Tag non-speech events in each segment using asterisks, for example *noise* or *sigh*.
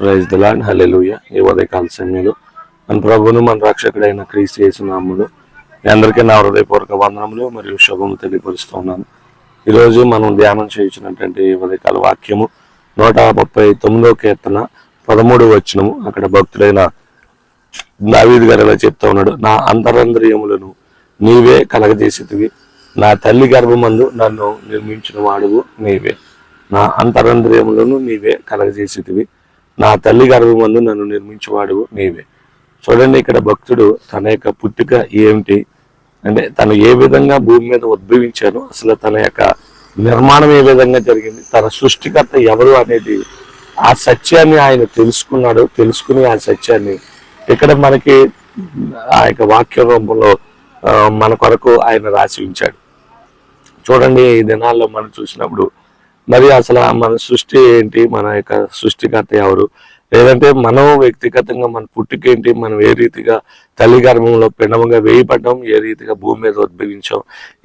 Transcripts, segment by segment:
Praise the lord హల్లెలూయ ఈ ఉదయకాల సమయంలో మన ప్రభువును మన రక్షకుడైన క్రీస్తు చేసినాములు మీ అందరికీ నా హృదయపూర్వక వందనములు మరియు శుభము తెలియపరుస్తున్నాను ఈరోజు మనం ధ్యానం చేయించినటువంటి ఉదయకాల వాక్యము నూట ముప్పై తొమ్మిదో కీర్తన పదమూడు వచనము. అక్కడ భక్తుడైన దావీద్ గారు ఇలా చెప్తా ఉన్నాడు నా అంతరంద్రియములను నీవే కలగజేసేటివి. నా తల్లి గర్భమందు నన్ను నిర్మించిన వాడువు నీవే. నా అంతరంద్రియములను నీవే కలగజేసేటివి. నా తల్లి గర్భమందు నన్ను నిర్మించేవాడు నీవే. చూడండి ఇక్కడ భక్తుడు తన యొక్క పుట్టుక ఏమిటి? అంటే తను ఏ విధంగా భూమి మీద ఉద్భవించారు అసలు తన యొక్క నిర్మాణం ఏ విధంగా జరిగింది? తన సృష్టికర్త ఎవరు అనేది ఆ సత్యాన్ని ఆయన తెలుసుకున్నాడు తెలుసుకుని ఆ సత్యాన్ని ఇక్కడ మనకి ఆ యొక్క వాక్య రూపంలో మన కొరకు ఆయన రాసి ఉంచాడు. చూడండి ఈ దినాల్లో మనం చూసినప్పుడు మరి అసలు మన సృష్టి ఏంటి? మన యొక్క సృష్టికర్త ఎవరు? లేదంటే మనం వ్యక్తిగతంగా మన పుట్టుకేంటి? మనం ఏ రీతిగా తల్లి గర్భంలో పిండముగా వేయబడ్డాం? ఏ రీతిగా భూమి మీద ఉద్భవించాం?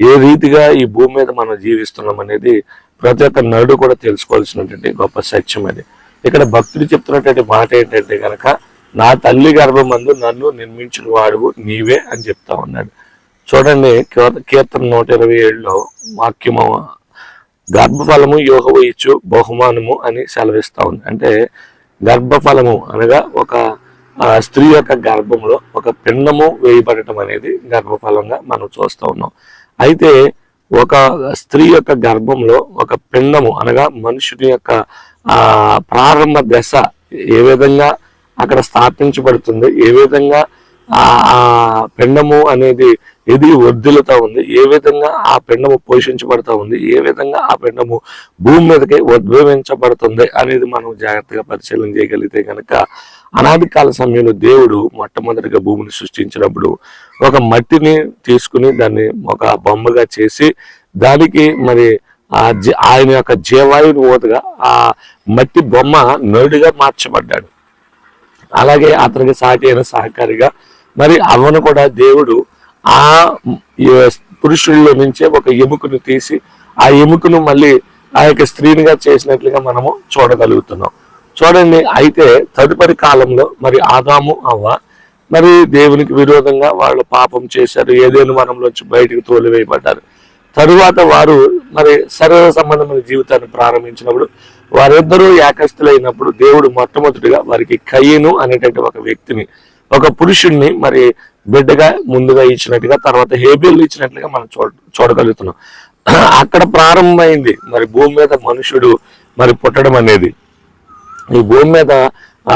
ఏ రీతిగా ఈ భూమి మీద మనం జీవిస్తున్నాం అనేది ప్రతి ఒక్క నడు కూడా తెలుసుకోవాల్సినటువంటి గొప్ప సత్యం అది. ఇక్కడ భక్తుడు చెప్తున్నటువంటి మాట ఏంటంటే కనుక నా తల్లి గర్భమందు నన్ను నిర్మించిన వాడువు నీవే అని చెప్తా ఉన్నాడు. చూడండి కీర్తన నూట ఇరవై ఏడులో వాక్యము గర్భఫలము యోగ ఇచ్చు బహుమానము అని సెలవిస్తూ ఉంది. అంటే గర్భఫలము అనగా ఒక స్త్రీ యొక్క గర్భంలో ఒక పిండము వేయబడటం అనేది గర్భఫలంగా మనం చూస్తూ ఉన్నాం. అయితే ఒక స్త్రీ యొక్క గర్భంలో ఒక పిండము అనగా మనుషుని యొక్క ప్రారంభ దశ ఏ విధంగా అక్కడ స్థాపించబడుతుంది ఏ విధంగా ఆ పిండము అనేది ఇది వర్ధిల్లుతా ఉంది. ఏ విధంగా ఆ పిండము పోషించబడతా ఉంది? ఏ విధంగా ఆ పిండము భూమి మీదకి ఉద్భవించబడుతుంది అనేది మనం జాగ్రత్తగా పరిశీలన చేయగలిగితే కనుక అనాది కాల సమయంలో దేవుడు మొట్టమొదటిగా భూమిని సృష్టించినప్పుడు ఒక మట్టిని తీసుకుని దాన్ని ఒక బొమ్మగా చేసి దానికి మరి ఆ జీ- ఆయన యొక్క జీవాయుని ఓతగా ఆ మట్టి బొమ్మ నరుడిగా మార్చబడ్డాడు. అలాగే అతనికి సాటి అయిన సహకారిగా మరి అవను కూడా దేవుడు ఆ పురుషుల్లో నుంచే ఒక ఎముకను తీసి ఆ ఎముకను మళ్ళీ ఆ యొక్క స్త్రీనిగా చేసినట్లుగా మనము చూడగలుగుతున్నాం. చూడండి అయితే తదుపరి కాలంలో మరి ఆదాము అవ్వ మరి దేవునికి విరోధంగా వాళ్ళు పాపం చేశారు ఏదేను వనంలోంచి బయటికి తోలివేయబడ్డారు. తరువాత వారు మరి శరీర సంబంధమైన జీవితాన్ని ప్రారంభించినప్పుడు వారిద్దరూ ఏకస్తులైనప్పుడు దేవుడు మొట్టమొదటిగా వారికి కయ్యను అనేటువంటి ఒక వ్యక్తిని ఒక పురుషుణ్ణి మరి బిడ్డగా ముందుగా ఇచ్చినట్టుగా తర్వాత హేబిల్ ఇచ్చినట్లుగా మనం చూడ చూడగలుగుతున్నాం. *clears throat* అక్కడ ప్రారంభమైంది. మరి భూమి మీద మనుషుడు మరి పుట్టడం అనేది. ఈ భూమి మీద ఆ,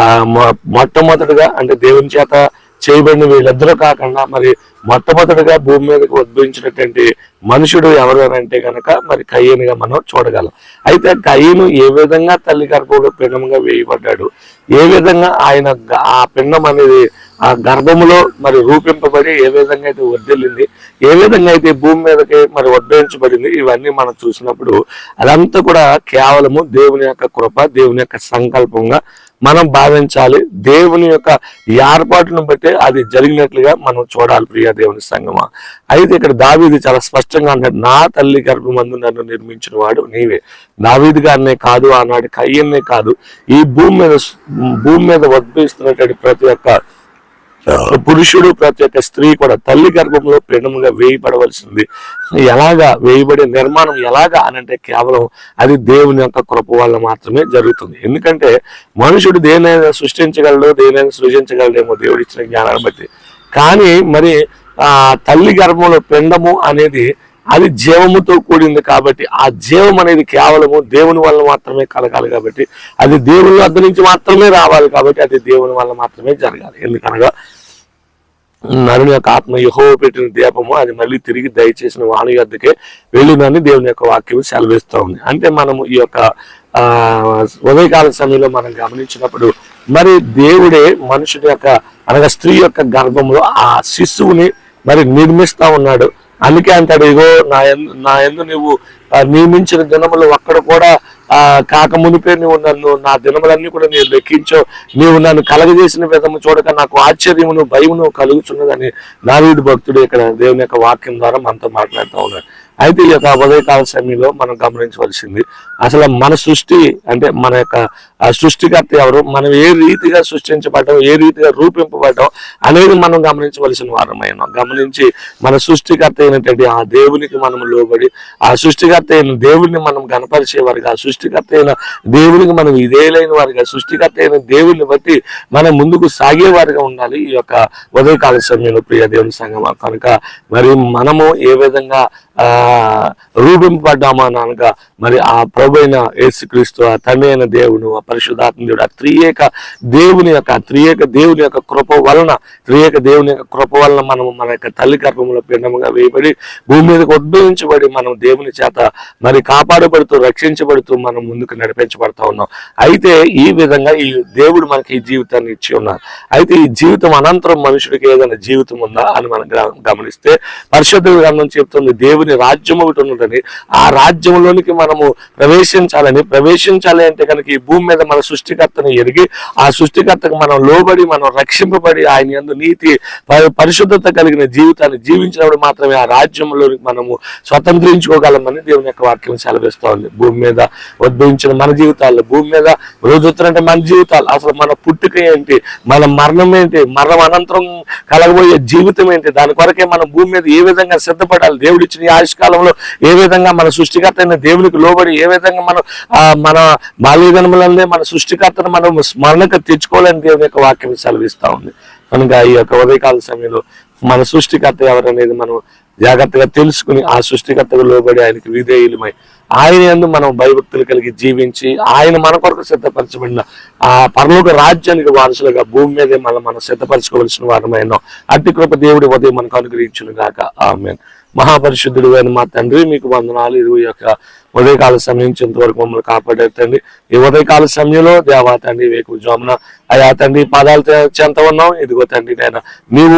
మొట్టమొదటిగా అంటే దేవుని చేత చేయబడిన వీళ్ళిద్దరూ కాకుండా మరి మొట్టమొదటిగా భూమి మీదకి ఉద్భవించినటువంటి మనుషుడు ఎవరంటే అంటే కనుక మరి కయ్యనుగా మనం చూడగలం. అయితే కయ్యను ఏ విధంగా తల్లి గర్భంలో పిండంగా వేయబడ్డాడు? ఏ విధంగా ఆయన ఆ పిండం అనేది ఆ గర్భములో మరి రూపింపబడి ఏ విధంగా అయితే వర్దిల్లింది ఏ విధంగా అయితే భూమి మీదకి మరి ఉద్భవించబడింది ఇవన్నీ మనం చూసినప్పుడు అదంతా కూడా కేవలము దేవుని యొక్క కృప దేవుని యొక్క సంకల్పంగా మనం భావించాలి. దేవుని యొక్క ఏర్పాటును బట్టి అది జరిగినట్లుగా మనం చూడాలి ప్రియ దేవుని సంగమ. అయితే ఇక్కడ దావీది చాలా స్పష్టంగా అంటాడు నా తల్లి గర్భమందు నన్ను నిర్మించిన వాడు నీవే. దావీది గారినే కాదు ఆనాడు కయ్యన్నే కాదు. ఈ భూమి మీద భూమి మీద ఉద్భవిస్తున్నటువంటి ప్రతి ఒక్క పురుషుడు ప్రతి ఒక్క స్త్రీ కూడా తల్లి గర్భంలో పిండముగా వేయబడవలసింది. ఎలాగా వేయబడే నిర్మాణం ఎలాగా అని అంటే కేవలం అది దేవుని యొక్క కృప వల్ల మాత్రమే జరుగుతుంది. ఎందుకంటే మనుషుడు దేనైనా సృష్టించగలడు దేనైనా సృజించగలడేమో దేవుడు ఇచ్చిన జ్ఞానాన్ని బట్టి. కానీ మరి ఆ తల్లి గర్భంలో పిండము అనేది అది జీవముతో కూడింది కాబట్టి ఆ జీవం అనేది కేవలము దేవుని వల్ల మాత్రమే కలగాలి కాబట్టి అది దేవుని వద్ద నుంచి మాత్రమే రావాలి కాబట్టి అది దేవుని వల్ల మాత్రమే జరగాలి. ఎందుకనగా నరుని యొక్క ఆత్మ యహో పెట్టిన దీపము అది మళ్ళీ తిరిగి దయచేసిన వాణి యొద్దకే వెళ్ళిందని దేవుని యొక్క వాక్యం సెలవిస్తూ ఉంది. అంటే మనము ఈ యొక్క ఉదయకాల సమయంలో మనం గమనించినప్పుడు మరి దేవుడే మనుషుని యొక్క అనగా స్త్రీ యొక్క గర్భంలో ఆ శిశువుని మరి నిర్మిస్తా ఉన్నాడు. అందుకే అంటాడు ఇగో నా ఎందు నా ఎందు నువ్వు నియమించిన దినములు ఒక్కడ కూడా ఆ కాక మునిపే నువ్వు నన్ను నా దినములన్నీ కూడా నేను లెక్కించో. నీవు నన్ను కలగజేసిన విధము చూడక నాకు ఆశ్చర్యమును భయమును కలుగుతున్నదని నారీడు భక్తుడు ఇక్కడ దేవుని యొక్క వాక్యం ద్వారా మనతో మాట్లాడుతూ ఉన్నాడు. అయితే ఈ యొక్క ఉదయకాల సమయంలో మనం గమనించవలసింది అసలు మన సృష్టి అంటే మన యొక్క సృష్టికర్త ఎవరు మనం ఏ రీతిగా సృష్టించబడటం ఏ రీతిగా రూపింపబడటం అనేది మనం గమనించవలసిన వారమైన గమనించి మన సృష్టికర్త అయినటువంటి ఆ దేవునికి మనం లోబడి ఆ సృష్టికర్త అయిన దేవుడిని మనం గనపరిచే వారిగా ఆ సృష్టికర్త అయిన దేవునికి మనం ఇదేలైన వారిగా సృష్టికర్త అయిన దేవుడిని బట్టి మనం ముందుకు సాగే వారిగా ఉండాలి ఈ యొక్క ఉదయకాల సమయంలో ప్రియ దేవుని సంగమ. కనుక మరి మనము ఏ విధంగా ఆ రూపింపబడ్డామా అనగా మరి ఆ ప్రభు అయిన యేసుక్రీస్తు ఆ తండ్రి అయిన దేవుడు ఆ పరిశుద్ధాత్మ దేవుడు ఆ త్రియేక దేవుని యొక్క ఆ త్రియేక దేవుని యొక్క కృప వలన త్రియేక దేవుని యొక్క కృప వలన మనము మన యొక్క తల్లి గర్భంలో పిండముగా వేయబడి భూమి మీదకి ఉద్భవించబడి మనం దేవుని చేత మరి కాపాడబడుతూ రక్షించబడుతూ మనం ముందుకు నడిపించబడతా ఉన్నాం. అయితే ఈ విధంగా ఈ దేవుడు మనకి ఈ జీవితాన్ని ఇచ్చి ఉన్నారు. అయితే ఈ జీవితం అనంతరం మనుషుడికి ఏదైనా జీవితం ఉందా అని మనం గమనిస్తే పరిశుద్ధ గ్రంథం చెప్తుంది దేవుని రాజ్యం ఒకటి ఉన్నదని ఆ రాజ్యంలోనికి మనము ప్రవేశించాలని ప్రవేశించాలి అంటే కనుక ఈ భూమి మీద మన సృష్టికర్తను ఎరిగి ఆ సృష్టికర్తకు మనం లోబడి మనం రక్షింపబడి ఆయన ఎందు నీతి పరి- పరిశుద్ధత కలిగిన జీవితాన్ని జీవించినప్పుడు మాత్రమే ఆ రాజ్యంలోనికి మనము స్వతంత్రించుకోగలమని దేవుని యొక్క వాక్యం సెలవిస్తా ఉంది. భూమి మీద ఉద్భవించిన మన జీవితాల్లో భూమి మీద రోజుతున్నట్టు మన జీవితాలు అసలు మన పుట్టుక ఏంటి మన మరణం ఏంటి మరణం అనంతరం కలగబోయే జీవితం ఏంటి దాని కొరకే మనం భూమి మీద ఏ విధంగా సిద్ధపడాలి దేవుడిచ్చిన ఈ ఆయుష్కాలంలో ఏ విధంగా మన సృష్టికర్త అయిన దేవునికి లోబడి ఏ విధంగా మనం మన బాల్యజన్మలనే మన సృష్టికర్తను మనం స్మరణకు తెచ్చుకోవాలని దేవుని యొక్క వాక్యం సెలవిస్తా ఉంది. కనుక ఈ యొక్క ఉదయకాల సమయంలో మన సృష్టికర్త ఎవరనేది మనం జాగ్రత్తగా తెలుసుకుని ఆ సృష్టికర్తకు లోబడి ఆయనకి విధేయులమై ఆయన ఎందు మనం భయభక్తులు కలిగి జీవించి ఆయన మన కొరకు సిద్ధపరచబడిన ఆ పరలోక రాజ్యానికి వారసులుగా భూమి మీదే మనం మనం సిద్ధపరచుకోవలసిన వారమైన. అట్టి కృప దేవుడి ఉదయం మనకు అనుగ్రహించును గాక ఆమె మహాపరిశుద్ధుడు అయిన మా తండ్రి మీకు వందనాలు. ఇరువు యొక్క ఉదయకాల సమయం వరకు మమ్మల్ని కాపాడారు తండ్రి. ఈ ఉదయకాల సమయంలో దేవా తండ్రి వేకు జోమున అయా తండ్రి పాదాలు చెంత ఉన్నాం. ఇదిగో తండ్రి నేను నీవు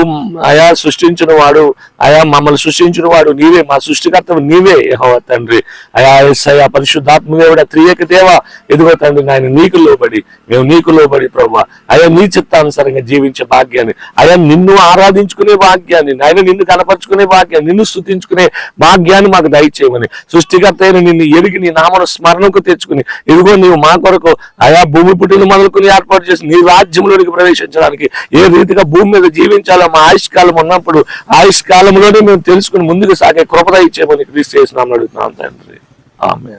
అయా సృష్టించిన వాడు అయా మమ్మల్ని సృష్టించిన వాడు నీవే. మా సృష్టికర్త నీవే యెహోవా తండ్రి. అయా ఎస్ఐ పరిశుద్ధాత్మ త్రియక దేవ. ఇదిగో తండ్రి నాయన నీకు లోబడి మేము నీకు లోబడి ప్రభు అయా నీ చిత్తానుసారంగా జీవించే భాగ్యాన్ని అయా నిన్ను ఆరాధించుకునే భాగ్యాన్ని నాయన నిన్ను కనపరుచుకునే భాగ్యాన్ని నిన్ను స్థుతించుకునే భాగ్యాన్ని మాకు దయచేయమని. సృష్టికర్త అయిన నిన్ను ఎరిగి నీ నామను స్మరణకు తెచ్చుకుని ఇదిగో నీవు మా కొరకు ఆయా భూమి పుట్టిన మొదలుకొని ఏర్పాటు చేసి నీ రాజ్యంలోనికి ప్రవేశించడానికి ఏ రీతిగా భూమి మీద జీవించాలో మా ఆయుష్కాలం ఉన్నప్పుడు ఆయుష్కాలంలోనే మేము తెలుసుకుని ముందుకు సాగే కృపద ఇచ్చేమని క్రీస్తు చేసినామని అడుగుతున్నాం తండ్రి. ఆమె